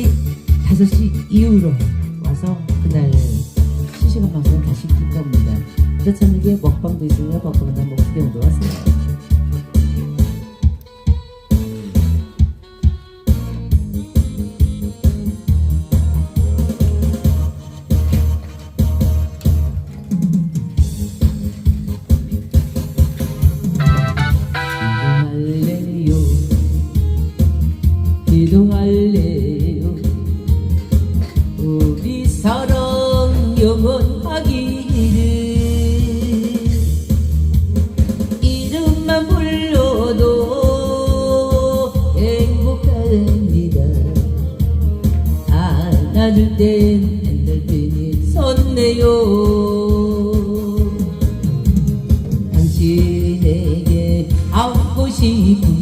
다시 5시 이후로 와서 그날 실시간 방송을 다시 킬 겁니다. 또 저녁에 먹방도 있으니까 먹방도 한번 구경도 하세요. 섰네요. 당신에게 안고 싶은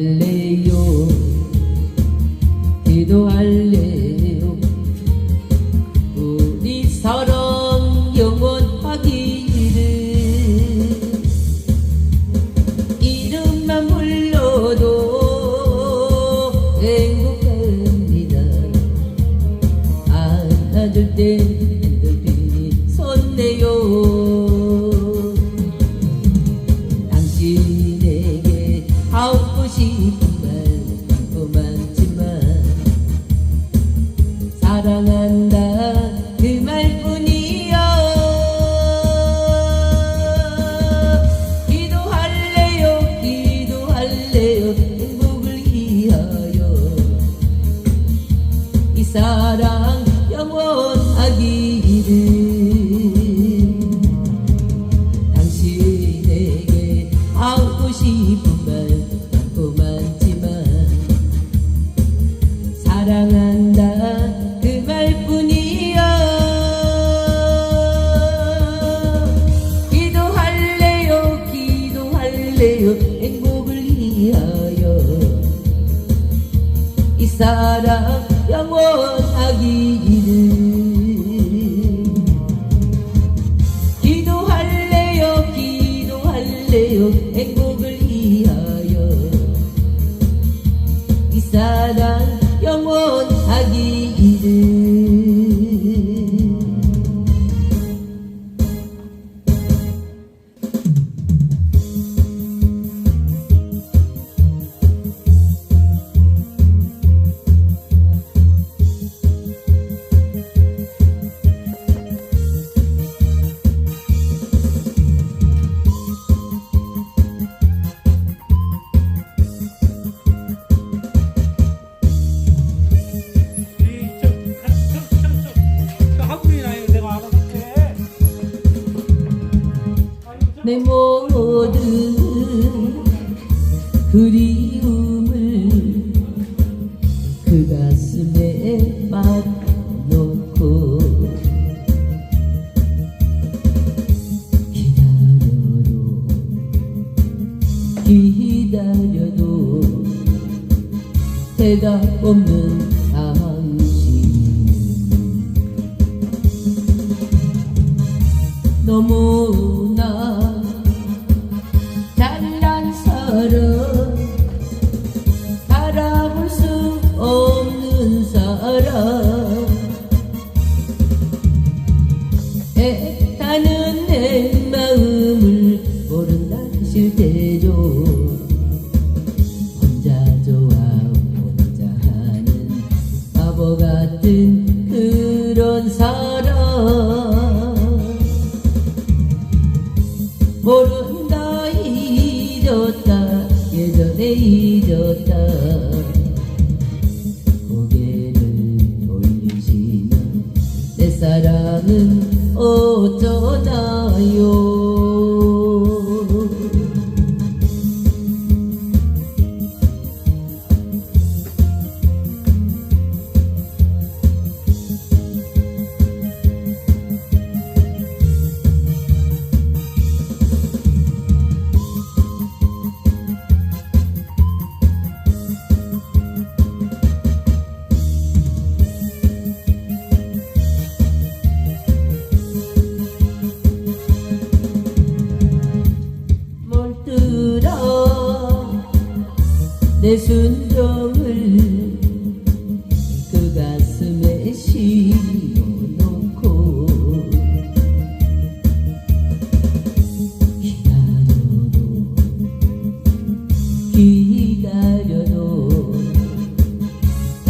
기 사랑한다. 그 말뿐이야 기도할래요? 기도할래요? 행복을 위하여. 이 사랑 사랑 영원하기를 기도할래요 기도할래요 행복을 위하여. 이 사랑 내 모든 그리움을 그 가슴에 맡놓고 기다려도 기다려도 대답 없는 당신 너무나 못했다는 내 마음을 모른다 하실 때죠. 혼자 좋아 혼자 하는 바보 같은 그런 사람. 모른다 잊었다 예전에 잊었다. 사랑은 어쩌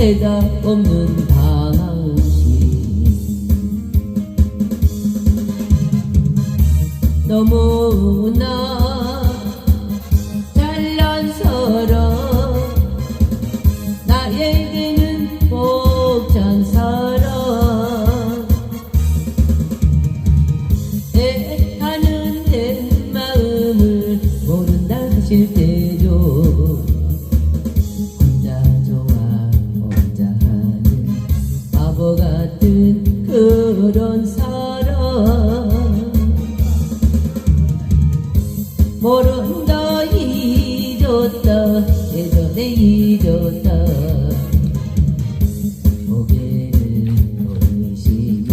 대답 없는 당신 너무나 모른다 잊었다. 예전에 잊었다. 고개를 돌리시며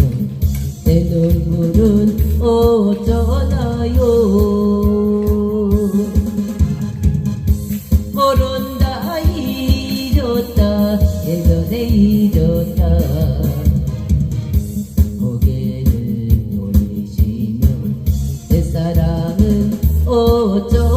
내 눈물은 어쩌나요? 모른다. 잊었다. 예전에 잊었다. 사랑은 어쩌나요